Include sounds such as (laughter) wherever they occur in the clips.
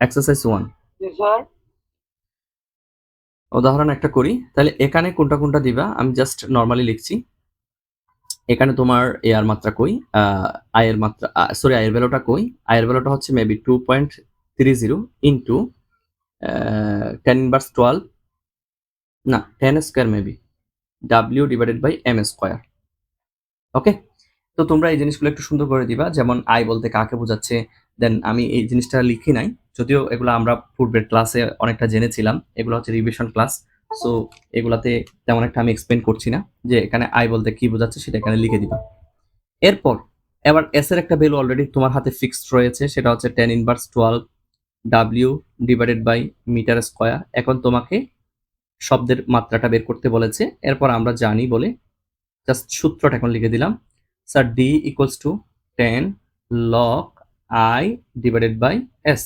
Exercise one উদাহরণ একটা করি। তাহলে এখানে কোনটা কোনটা দিবা? আমি জাস্ট নর্মালি লিখছি। এখানে তোমার এয়ার মাত্রা কই? আয়ের মাত্রা সরি আয়ের ভ্যালুটা কই? আয়ের ভ্যালুটা হচ্ছে maybe two point three zero into ten inverse twelve না ten square maybe W divided by M square okay তো তোমরা এই জিনিসগুলো একটু সুন্দর করে দিবা। যেমন আই বলতে কাকে বোঝাচ্ছে দেন আমি এই জিনিসটা লিখি নাই। যদিও এগুলো আমরা পূর্বের ক্লাসে অনেকটা জেনেছিলাম, এগুলো হচ্ছে রিভিশন ক্লাস সো এগুলাতে তেমন একটা আমি এক্সপ্লেন করছি না যে এখানে আই বলতে কি বোঝাচ্ছে সেটা এখানে লিখে দিবা এরপর, এবার এস এর একটা ভ্যালু অলরেডি তোমার হাতে ফিক্সড রয়েছে, সেটা হচ্ছে ten inverse twelve W divided by metre square এখন তোমাকে শব্দের মাত্রাটা বের করতে বলেছে, এরপর আমরা জানি বলে জাস্ট সূত্রটা এখন লিখে দিলাম। Sir D equals to ten log I divided by S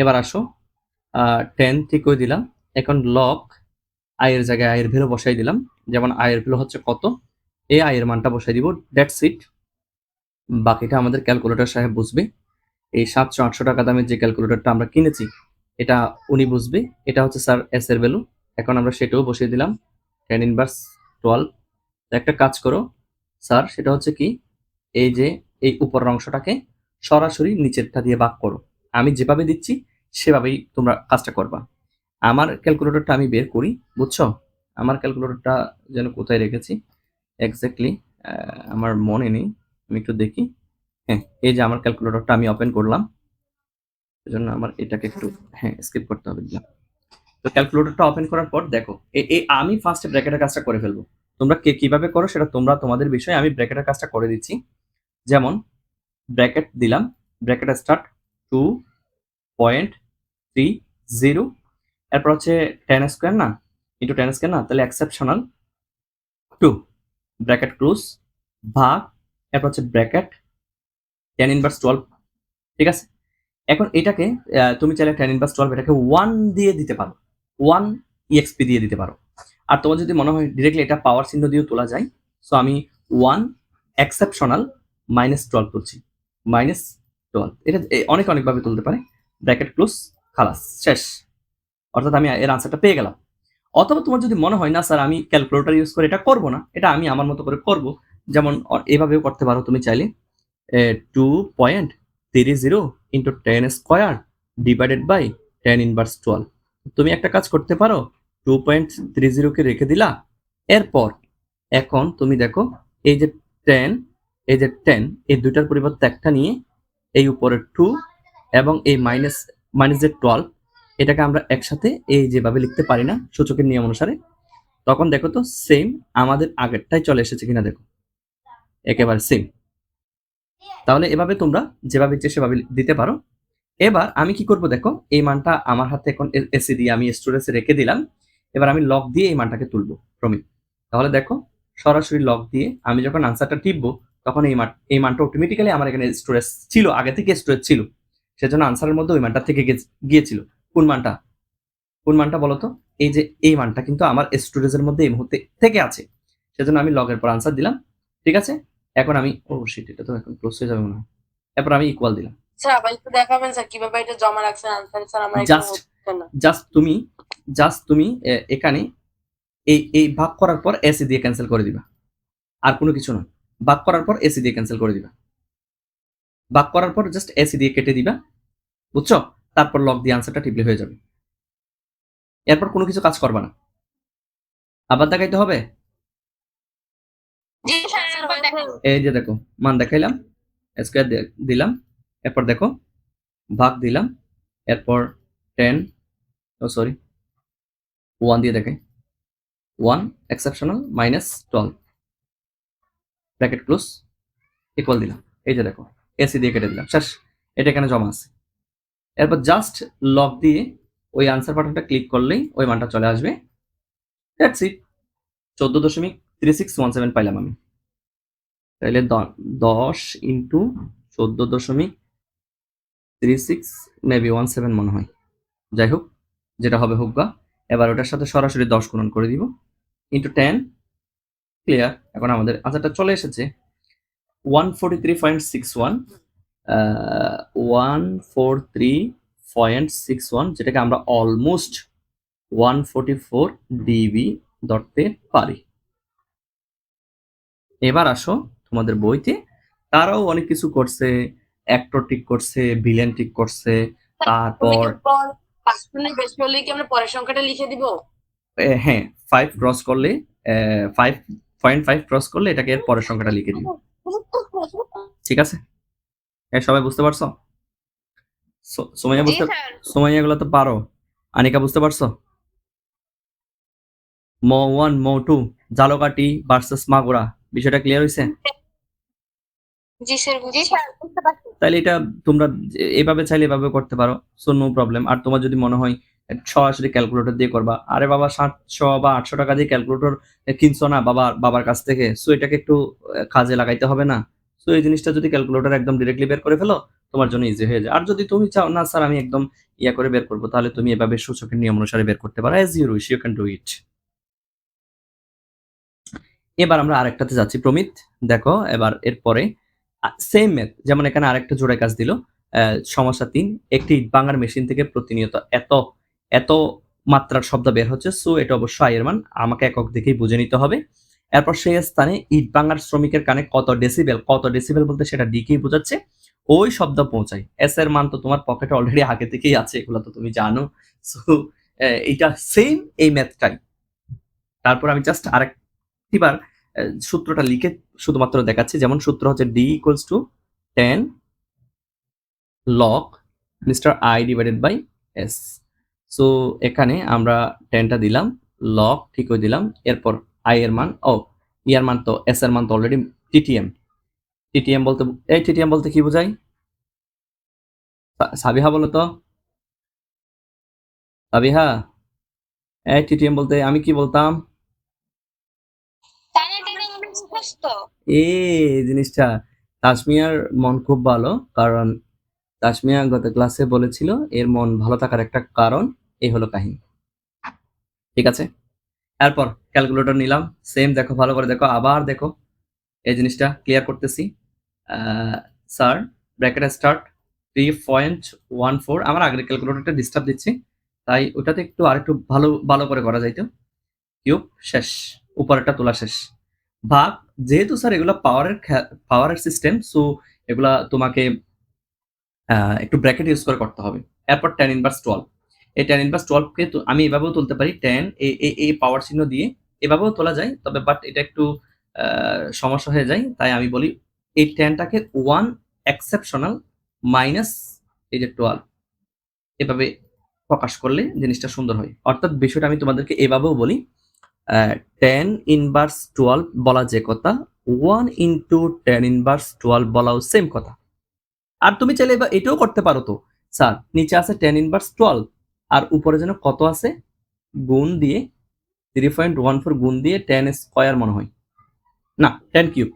এবার আসো। টেন ঠিক করে দিলাম। এখন লক আয়ের জায়গায় আয়ের ভ্যালু বসাই দিলাম। যেমন আয়ের ভ্যালু হচ্ছে কত? এই আয়ের মানটা বসাই দিব। দ্যাটস ইট বাকিটা আমাদের ক্যালকুলেটর সাহেব বুঝবে। এই সাতশো আটশো টাকা দামের যে ক্যালকুলেটরটা আমরা কিনেছি, এটা উনি বুঝবে। এটা হচ্ছে স্যার এস এর ভ্যালু এখন আমরা সেটাও বসিয়ে দিলাম। টেন ইনভার্স টুয়েলভ একটা কাজ করো। স্যার, সেটা হচ্ছে কি? এই যে, এই উপরের অংশটাকে সরাসরি নিচেরটা দিয়ে ভাগ করো। আমি যেভাবে দিচ্ছি, সেভাবেই তোমরা কাজটা করবা। আমার ক্যালকুলেটরটা আমি বের করি, বুঝছ? আমার ক্যালকুলেটরটা যেন কোথায় রেখেছি? এক্স্যাক্টলি আমার মনে নেই, আমি একটু দেখি। হ্যাঁ এই যে আমার ক্যালকুলেটরটা আমি ওপেন করলাম। জন্য আমার এটাকে একটু হ্যাঁ স্কিপ করতে হবে। দিলাম তো ক্যালকুলেটরটা ওপেন করার পর দেখো এই আমি ফার্স্টে ব্র্যাকেটের কাজটা করে ফেলব। তোমরা কে কীভাবে করো সেটা তোমরা তোমাদের বিষয়ে আমি ব্র্যাকেটের কাজটা করে দিচ্ছি। যেমন ব্র্যাকেট দিলাম bracket start two point three zero এরপর হচ্ছে টেন স্কোয়ার না? ইন্টু টেন স্কোয়ার না? তাহলে এক্সেপশনাল টু ব্র্যাকেট ক্লোজ ভাগ, এরপর হচ্ছে ব্র্যাকেট টেন ইনভার্স টুয়েলভ ঠিক আছে? এখন এটাকে তুমি চাইলে টেন ইনভার্স টুয়েলভ এটাকে ওয়ান দিয়ে দিতে পারো। ওয়ান ইএক্সপি দিয়ে দিতে পারো। আর তোমার যদি মনে হয় ডিরেক্টলি এটা পাওয়ার চিহ্ন দিয়েও তোলা যায় সো আমি ওয়ান এক্সেপশনাল মাইনাস টুয়েলভ তুলছি। মাইনাস টুয়েলভ এটা অনেক অনেকভাবে তুলতে পারে। ব্র্যাকেট ক্লোজ, খালাস, শেষ। অর্থাৎ আমি এর আনসারটা পেয়ে গেলাম। অথবা তোমার যদি মনে হয়, না স্যার, আমি ক্যালকুলেটর ইউজ করে এটা করব না, এটা আমি আমার মতো করে করব। যেমন এভাবেও করতে পারো তুমি চাইলে। Two point three zero into ten square divided by ten inverse twelve তুমি একটা কাজ করতে পারো টু পয়েন্ট থ্রি জিরোকে রেখে দিলা। এরপর, এখন তুমি দেখো, এই যে টেন এই যে টেন এই দুইটার পরিবর্তে একটা নিয়ে এই উপরে টু এবং এই মাইনাস মাইনাস যে টুয়েলভ এটাকে আমরা একসাথে এই যেভাবে লিখতে পারি না, সূচকের নিয়ম অনুসারে, তখন দেখো তো সেম আমাদের আগেরটাই চলে এসেছে কিনা দেখো। একেবারে সেম তাহলে এভাবে তোমরা যেভাবে ইচ্ছে সেভাবে দিতে পারো। এবার আমি কি করব দেখো, এই মানটা আমার হাতে এখন এসি দিয়ে আমি স্টোরেজে রেখে দিলাম। এবার আমি লক দিয়ে এই মানটাকে তুলবো ক্রমিক তাহলে দেখো, সরাসরি লক দিয়ে আমি যখন আনসারটা টিপবো তখন এই মান এই মানটা অটোমেটিক্যালি আমার এখানে স্টোরেজ ছিল আগে থেকে স্টোরেজ ছিল। সেজন্য আনসারের মধ্যে ওই মানটা থেকে গিয়েছিল। কোন মানটা কোন মানটা বলতো? এই যে এই মানটা কিন্তু আমার স্টোরেজের মধ্যে এই মুহূর্তে থেকে আছে। সেজন্য আমি লগের পর আনসার দিলাম। ঠিক আছে? এখন আমি ও শিট এটা তো এখন ক্লোজ হয়ে যাবে মনে হয়। এরপর আমি ইকুয়াল দিলাম। স্যার আবার একটু দেখাবেন স্যার কীভাবে এটা জমা রাখছেন আনসার স্যার আমার না। জাস্ট তুমি জাস্ট তুমি এখানে এই এই ভাগ করার পর এসি দিয়ে ক্যান্সেল করে দিবা। আর কোনো কিছু না ভাগ করার পর এসি দিয়ে ক্যান্সেল করে দিবা। বাক করার পর জাস্ট এসি দিয়ে কেটে দিবা বুঝছ? তারপর লক দিয়ে আনসারটা টিপলে হয়ে যাবে। এরপর কোনো কিছু কাজ করবা না। আবার দেখাইতে হবে? জি স্যার এই যে দেখো মান দেখাইলাম স্কোয়ার দিলাম এরপর দেখো ভাগ দিলাম এরপর টেন ও সরি ওয়ান দিয়ে দেখাই। One exceptional minus twelve bracket close equal দিলাম। এই যে দেখো এসি দিয়ে কেটে দিলাম। শেষ, এটা এখানে জমা আছে। এরপর জাস্ট লক দিয়ে ওই আনসার বাটনটা ক্লিক করলেই ওই মানটা চলে আসবে। দ্যাটস ইট চোদ্দ দশমিক থ্রি সিক্স ওয়ান সেভেন পাইলাম আমি। তাহলে দশ ইন্টু চোদ্দ দশমিক three six maybe one seven মনে হয়। যাই হোক, যেটা হবে হোক গা। এবার ওটার সাথে সরাসরি দশ গুণন করে দিব। ইন্টু টেন ক্লিয়ার এখন আমাদের আনসারটা চলে এসেছে। One forty three point six one one four three point six one যেটাকে আমরা almost one forty four dB ধরতে পারি। এবার আসো তোমাদের বইতে। তারাও অনেক কিছু করছে অ্যাক্টর ঠিক করছে ভিলেন ঠিক করছে তারপর পর পাঁচ মিনিট বেশি হলে কি আমরা পরের সংখ্যাটা লিখে দিব? হ্যাঁ ফাইভ ক্রস করলে ফাইভ পয়েন্ট ফাইভ ক্রস করলে এটাকে এর পরের সংখ্যাটা লিখে দিই ঠিক আছে? এ, সবাই বুঝতে পারছ? সো- সোমাইয়া বুঝতে সোমাইয়া তো পারো। আনিকা বুঝতে পারছ? মো ওয়ান মো টু জালকাটি ভার্সেস মাগুরা। বিষয়টা ক্লিয়ার হয়েছে জি স্যার জি স্যার বুঝতে পারছি। তাহলে এটা তোমরা এভাবে চাইলে এভাবে করতে পারো সো নো প্রবলেম। আর তোমার যদি মনে হয় সরাসরি ক্যালকুলেটর দিয়ে করবা। আরে বাবা, সাতশো বা আটশো টাকা দিয়ে ক্যালকুলেটর কিনছো না বাবা, বাবার কাছ থেকে? সো এটাকে একটু কাজে লাগাইতে হবে না। সো এই জিনিসটা যদি ক্যালকুলেটর একদম ডিরেক্টলি বের করে ফেলো, তোমার জন্য ইজি হয়ে যায়। আর যদি তুমি চাও, না স্যার আমি একদম ইয়া করে বের করব, তাহলে তুমি এভাবে সূচকের নিয়ম অনুসারে বের করতে পারো। As you wish you can do it এবার আমরা আরেকটাতে যাচ্ছি, প্রমিত। দেখো, এবার এরপরে সেম ম্যাথ যেমন এখানে আরেকটা জোড়ায় কাজ দিল। সমস্যা তিন, একটি ইট ভাঙার মেশিন থেকে প্রতিনিয়ত এত এত মাত্রার শব্দ বের হচ্ছে, সো এটা অবশ্য আয়ের মান, আমাকে একক দেখেই বুঝে নিতে হবে। এরপর সেই স্থানে ইট ভাঙার শ্রমিকের কানে কত ডেসিবেল কত ডেসিবেল বলতে সেটা ডিকেই বোঝাচ্ছে, ওই শব্দ পৌঁছায়। এস এর মান তো তোমার পকেটে অলরেডি আগে থেকেই আছে, এগুলো তো তুমি জানো। সো এটা সেম এই ম্যাথটাই তারপর আমি জাস্ট আরেকটিবার সূত্রটা লিখে শুধুমাত্র দেখাচ্ছি। যেমন সূত্র হচ্ছে D equals to ten log mister I divided by S so এখানে আমরা টেনটা দিলাম লক ঠিক হয়ে দিলাম এরপর আই এর মান ও ইয়ার মান তো এস এর মান তো অলরেডি টিটিএম টিটিএম বলতে এই টিটিএম বলতে কি বোঝায়? সাবিহা বলো তো। সাবিহা এই টিটিএম বলতে আমি কি বলতাম? টানা টানা মুখস্থ এ জিনিসটা তাসমিয়ার মন খুব ভালো কারণ তাসমিয়া গত ক্লাসে বলেছিল এর মন ভালো থাকার একটা কারণ। এই হলো কাহিনী। ঠিক আছে? এরপর ক্যালকুলেটর নিলাম। সেম দেখো, ভালো করে দেখো। আবার দেখো, এই জিনিসটা ক্লিয়ার করতেছি। Sir bracket start three point one four আমার আগের ক্যালকুলেটরটা ডিস্টার্ব দিচ্ছি, তাই ওটাতে একটু আরেকটু ভালো ভালো করে করা যাইতো। কিউব শেষ। উপরেরটা তোলা শেষ। ভাগ, যেহেতু স্যার এগুলো পাওয়ারের পাওয়ারের সিস্টেম সো এগুলা তোমাকে একটু ব্র্যাকেট ইউজ করে করতে হবে। এরপর টেন ইনভার্স টুয়েলভ এই টেন ইনভার্স টুয়েলভকে আমি এভাবেও তুলতে পারি টেন এই পাওয়ার চিহ্ন দিয়ে এভাবেও তোলা যায়, তবে বাট এটা একটু সমস্যা হয়ে যায়, তাই আমি বলি এই টেনটাকে ওয়ান এক্সেপশনাল মাইনাস এই যে টুয়েলভ এভাবে প্রকাশ করলে জিনিসটা সুন্দর হয়। অর্থাৎ বিষয়টা আমি তোমাদেরকে এভাবেও বলি টেন ইনভার্স টুয়েলভ বলা যে কথা one into ten inverse twelve বলাও সেম কথা। আর তুমি চাইলে এবার এটাও করতে পারো তো। স্যার, নিচে আছে টেন ইনভার্স টুয়েলভ আর উপরে যেন কত আছে? গুণ দিয়ে থ্রি পয়েন্ট ওয়ান ফোর গুণ দিয়ে টেন স্কোয়ার মনে হয়। না টেন কিউব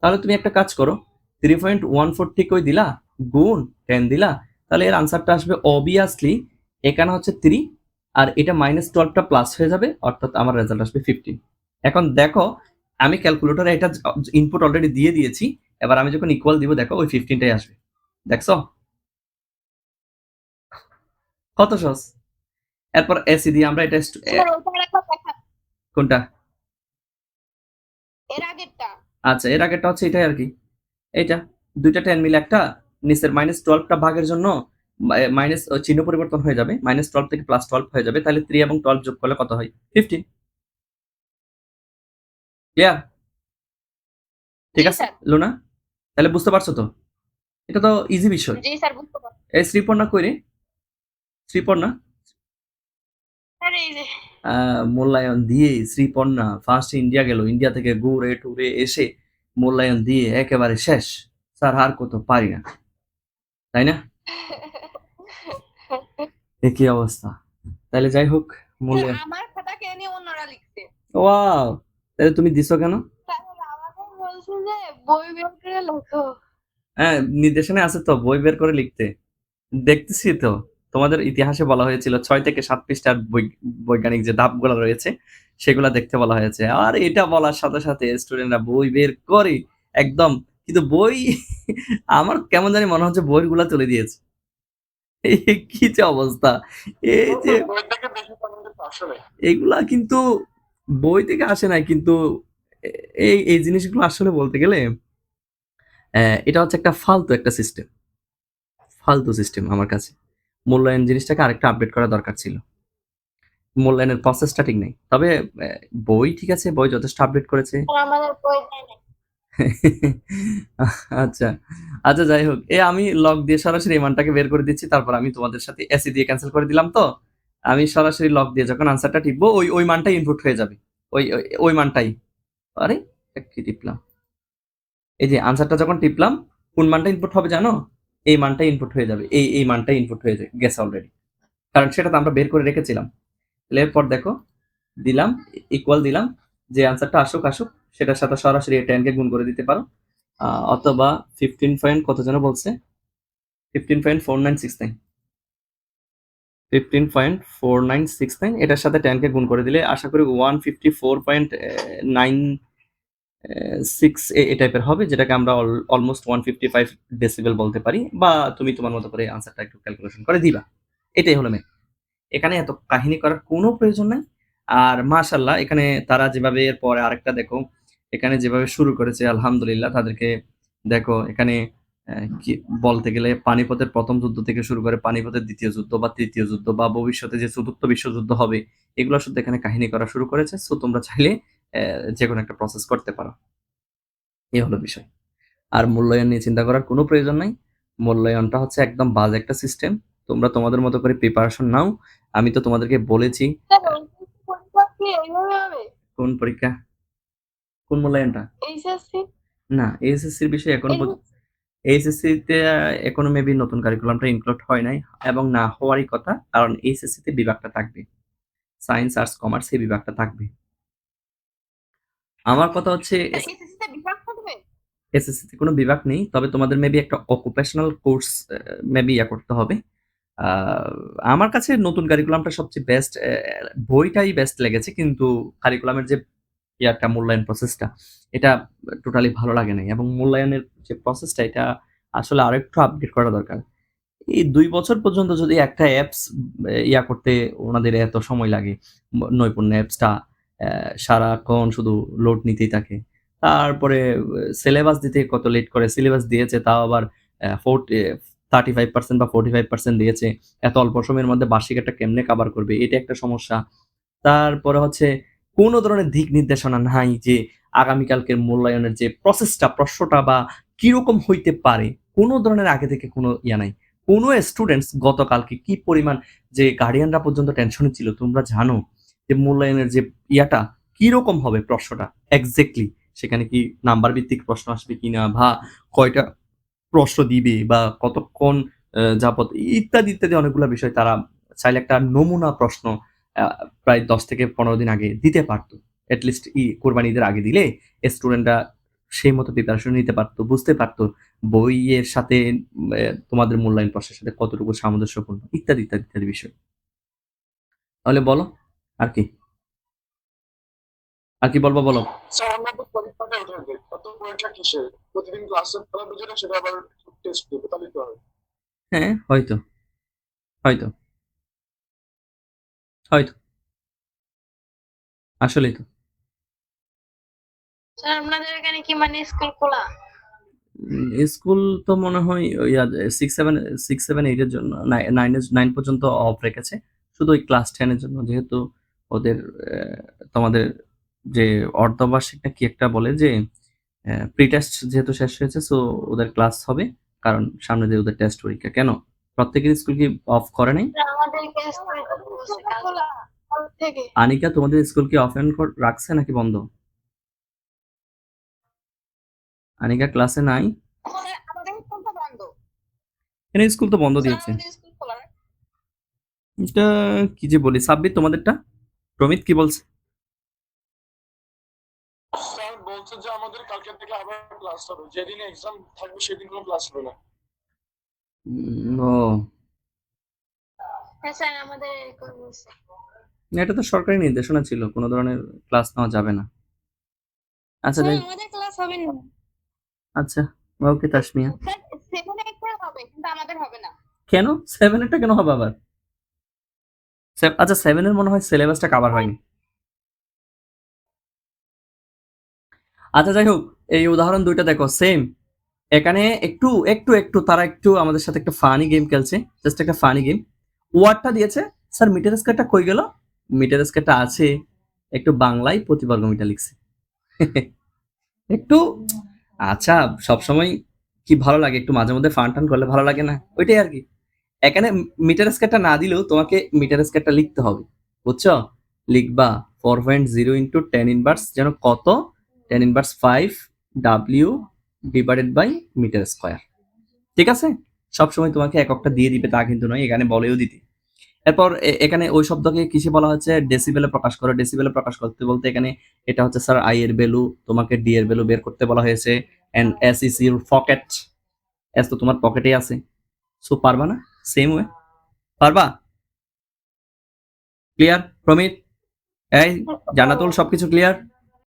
তাহলে তুমি একটা কাজ করো থ্রি পয়েন্ট ওয়ান ফোর ঠিক ওই দিলা, গুণ টেন দিলা, তাহলে এর আনসারটা আসবে অবভিয়াসলি এখানে হচ্ছে থ্রি আর এটা মাইনাস টুয়েলভটা প্লাস হয়ে যাবে, অর্থাৎ আমার রেজাল্ট আসবে ফিফটিন এখন দেখো, আমি ক্যালকুলেটরে এটা ইনপুট অলরেডি দিয়ে দিয়েছি, এবার আমি যখন ইকুয়াল দিব, দেখো ওই ফিফটিনটাই আসবে। দেখছ? কত সহজ এরপর এসি দিয়ে আমরা এটা দেখা কোনটা? এর আগেরটা। আচ্ছা এর আগেরটা হচ্ছে এটাই আর কি। এইটা দুইটা টেন মিলে একটা নিচের মাইনাস টুয়েলভটা ভাগের জন্য মাইনাস চিহ্ন পরিবর্তন হয়ে যাবে। মাইনাস টুয়েলভ থেকে প্লাস টুয়েলভ হয়ে যাবে। তাহলে থ্রি এবং টুয়েলভ যোগ করলে কত হয়? ফিফটিন ক্লিয়ার ঠিক আছে। লুনা? তাহলে বুঝতে পারছ তো? এটা তো ইজি বিষয়। জি স্যার বুঝতে পারছি। এই শ্রীপর্ণা কই রে শ্রীপর্ণা? মূল্যায়ন দিয়ে শ্রীপর্ণা ফার্স্ট ইন্ডিয়া গেল। ইন্ডিয়া থেকে ঘুরে টুরে এসে মূল্যায়ন দিয়ে একেবারে শেষ। স্যার আর কত পারি না। তাই না? (laughs) একই অবস্থা? তাহলে যাই হোক মূল্যায়ন আমার খাতা নিয়ে অন্যরা লিখছে। ওয়াও! তাহলে তুমি দিছো কেন? হ্যাঁ নির্দেশনে আছে তো বই বের করে লিখতে। দেখতেছি তো। তোমাদের ইতিহাসে বলা হয়েছিল ছয় থেকে সাত পৃষ্ঠার বৈজ্ঞানিক যে ধাপগুলো রয়েছে সেগুলা দেখতে বলা হয়েছে। আর এটা বলার সাথে সাথে স্টুডেন্টরা বই বের করে একদম কিন্তু বই আমার কেমন জানি মনে হচ্ছে বইগুলা তুলে দিয়েছে। কি যে অবস্থা। এই যে এগুলা কিন্তু বই থেকে আসে না কিন্তু এই এই জিনিসগুলো আসলে বলতে গেলে এটা হচ্ছে একটা ফালতু একটা সিস্টেম ফালতু সিস্টেম আমার কাছে। মূল্যায়ন জিনিসটাকে আরেকটা আপডেট করা দরকার ছিল। মূল্যায়নের প্রসেসটা ঠিক নেই। তবে বই ঠিক আছে বই যথেষ্ট আপডেট করেছে। (laughs) আচ্ছা আচ্ছা যাই হোক। এ আমি লক দিয়ে সরাসরি মানটাকে বের করে দিচ্ছি। তারপর আমি তোমাদের সাথে এসি দিয়ে ক্যান্সেল করে দিলাম তো। আমি সরাসরি লক দিয়ে যখন আনসারটা টিপবো ওই ওই মানটাই ইনপুট হয়ে যাবে। ওই ওই- ওই মানটাই। আরে কি টিপলাম? এই যে আনসারটা যখন টিপলাম কোন মানটা ইনপুট হবে জানো? এই মানটা ইনপুট হয়ে যাবে, এই এই মানটাই ইনপুট হয়ে গেছে অলরেডি কারণ সেটা তো আমরা বের করে রেখেছিলাম। এরপর দেখো, দিলাম ইকুয়াল দিলাম, যে আনসারটা আসুক আসুক, সেটার সাথে সরাসরি টেনকে গুণ করে দিতে পারো। অথবা ফিফটিন পয়েন্ট কত যেন বলছে? Fifteen point four nine six nine fifteen point four nine six nine এটার সাথে টেনকে গুণ করে দিলে আশা করি one fifty four point nine six এ টাইপের হবে, যেটাকে আমরা almost one fifty five decibel বলতে পারি, বা তুমি তোমার মতো করে আনসারটা একটু ক্যালকুলেশন করে দিবা। এটাই হলো মেন এখানে এত কাহিনী করার কোনো প্রয়োজন নাই। আর মাশাল্লাহ এখানে তারা যেভাবে এর পরে আরেকটা দেখো, এখানে যেভাবে শুরু করেছে, আলহামদুলিল্লাহ, তাদেরকে দেখো, এখানে কি বলতে গেলে পানিপথের প্রথম যুদ্ধ থেকে শুরু করে পানিপথের দ্বিতীয় যুদ্ধ বা তৃতীয় যুদ্ধ বা ভবিষ্যতে যে চতুর্থ বিশ্বযুদ্ধ হবে, এগুলো শুধু এখানে কাহিনী করা শুরু করেছে। সো তোমরা চাইলে যে কোনো একটা প্রসেস করতে পারো। এই হলো বিষয়। আর মূল্যায়ন নিয়ে চিন্তা করার কোনো প্রয়োজন নাই। মূল্যায়নটা হচ্ছে একদম বাজে একটা সিস্টেম তোমরা তোমাদের মতো করে প্রিপারেশন নাও। আমি তো তোমাদেরকে বলেছি। কোন? পরীক্ষা কোন মূল্যায়নটা? এইচএসসি? না এইচএসসির বিষয়ে এখনও এইচএসসি? তে এখনও মেবি নতুন কারিকুলামটা ইনক্লুড হয় নাই। এবং না হওয়ারই কথা কারণ এইচএসসি তে বিভাগটা থাকবে। সায়েন্স আর্টস কমার্স এই বিভাগটা থাকবে। আমার কথা হচ্ছে এসএসসি তে কোনো বিভাগ নেই তবে তোমাদের মেবি একটা অকুপেশনাল কোর্স মেবি ইয়া করতে হবে। আমার কাছে নতুন কারিকুলামটা সবচেয়ে বেস্ট বইটাই বেস্ট লেগেছে কিন্তু কারিকুলামের যে ইয়াটা মূল্যায়ন প্রসেসটা এটা টোটালি ভালো লাগে নাই। এবং মূল্যায়নের যে প্রসেসটা এটা আসলে আরেকটু আপডেট করা দরকার। এই দুই বছর পর্যন্ত যদি একটা অ্যাপস ইয়া করতে ওনাদের এত সময় লাগে নৈপুণ্য অ্যাপসটা সারাক্ষণ শুধু লোড নিতেই থাকে। তারপরে সিলেবাস দিতে কত লেট করে সিলেবাস দিয়েছে, তাও আবার ফোর্টি থার্টি ফাইভ পার্সেন্ট বা ফোর্টি ফাইভ পার্সেন্ট দিয়েছে। এত অল্প সময়ের মধ্যে বার্ষিক একটা কেমনে কাভার করবে? এটা একটা সমস্যা। তারপরে হচ্ছে, কোনো ধরনের দিক নির্দেশনা নাই যে আগামীকালকের মূল্যায়নের যে প্রসেসটা প্রশ্নটা বা কীরকম হইতে পারে, কোনো ধরনের আগে থেকে কোনো ইয়া নাই। কোনো স্টুডেন্টস গতকালকে কি পরিমাণ যে গার্ডিয়ানরা পর্যন্ত টেনশনে ছিল, তোমরা জানো? যে মূল্যায়নের যে ইয়াটা, কীরকম হবে প্রশ্নটা? এক্স্যাক্টলি সেখানে কি নাম্বার ভিত্তিক প্রশ্ন আসবে কিনা বা কয়টা প্রশ্ন দিবে বা কতক্ষণ যাবত ইত্যাদি ইত্যাদি অনেকগুলো বিষয় তারা চাইলে একটা নমুনা প্রশ্ন প্রায় দশ থেকে পনেরো দিন আগে দিতে পারতো। অ্যাটলিস্ট ই কোরবানি ঈদের আগে দিলে স্টুডেন্টরা সেই মতো প্রিপারেশন নিতে পারতো, বুঝতে পারতো বইয়ের সাথে তোমাদের মূল্যায়ন প্রশ্নের সাথে কতটুকু সামঞ্জস্যপূর্ণ, ইত্যাদি ইত্যাদি ইত্যাদি বিষয়। তাহলে বলো আর কি? আর কি বলব বলো? স্যার আমাদের পরীক্ষাটা এটা কত পরীক্ষা কিসের প্রতিদিন ক্লাসে করাবে যেটা সেটা আবার টেস্ট দেবে তাহলে তো হবে? হ্যাঁ হয়তো। হয়তো। হয়তো। আসলেই তো। স্যার আপনাদের এখানে কি মানে স্কুল খোলা? স্কুল তো মনে হয় সিক্স সেভেন সিক্স সেভেন এইটের জন্য নাইন নাইন পর্যন্ত অফ রেখেছে। শুধু ওই ক্লাস টেনের জন্য যেহেতু ওদের তোমাদের যে অর্ধবার্ষিকটা কি একটা বলে যে প্রি টেস্ট যেহেতু শেষ হয়েছে সো ওদের ক্লাস হবে কারণ সামনে যে ওদের টেস্ট পরীক্ষা। কেন? প্রত্যেকের স্কুল কি অফ করে নাই? আনিকা তোমাদের স্কুল কি অফ এন্ড রাখছে নাকি বন্ধ? আনিকা ক্লাসে নাই? আমাদের স্কুল তো বন্ধ। এখানে স্কুল তো বন্ধ দিয়েছে। এটা কি যে বলি সাব্বির তোমাদেরটা? প্রমিত কি বলছে? স্যার বলছে যে আমাদের কালকে থেকে আবার ক্লাস হবে। যেদিন এক্সাম থাকবে সেদিন কোনো ক্লাস হবে না। ও। হ্যাঁ স্যার আমাদের এটা তো সরকারি নির্দেশনা ছিল কোনো ধরনের ক্লাস নেওয়া যাবে না। আচ্ছা আমাদের ক্লাস হবে না। আচ্ছা ওকে তাসমিয়া। সেখানে একটা হবে কিন্তু আমাদের হবে না। কেন? সেভেনেরটা কেন হবে আবার? আচ্ছা সেভেনের মনে হয় সিলেবাসটা কাভার হয়নি। আচ্ছা যাই হোক, এই উদাহরণ দুইটা দেখো সেম এখানে একটু একটু একটু, তারা একটু আমাদের সাথে একটা ফানি গেম খেলছে জাস্ট একটা ফানি গেম ওয়ার্ডটা দিয়েছে স্যার মিটার স্কোয়ারটা কই গেল? মিটার স্কোয়ারটা আছে, একটু বাংলায় প্রতিবর্গ মিটার লিখছে। (laughs) একটু আচ্ছা সবসময় কি ভালো লাগে, একটু মাঝে মধ্যে ফান টান করলে ভালো লাগে না? ওইটাই আর কি। এখানে মিটার স্কোয়ারটা না দিলেও তোমাকে মিটার স্কোয়ারটা লিখতে হবে, বুঝছ? লিখবা four point zero into ten inverse যেন কত? Ten inverse five W divided by metre square ঠিক আছে? সবসময় তোমাকে এককটা দিয়ে দিবে, তা কিন্তু নয়, এখানে বলেও দিতে। এরপর এখানে ওই শব্দকে কিসে বলা হচ্ছে? ডেসিবেলে প্রকাশ করো। ডেসিবেলে প্রকাশ করতে বলতে এখানে এটা হচ্ছে স্যার আই এর ভ্যালু তোমাকে ডি এর ভ্যালু বের করতে বলা হয়েছে and S is your pocket S তো তোমার পকেটে আছে। সো পারবা না? সেম ওয়ে পারবা? ক্লিয়ার প্রমিত এই জানাতুল সবকিছু ক্লিয়ার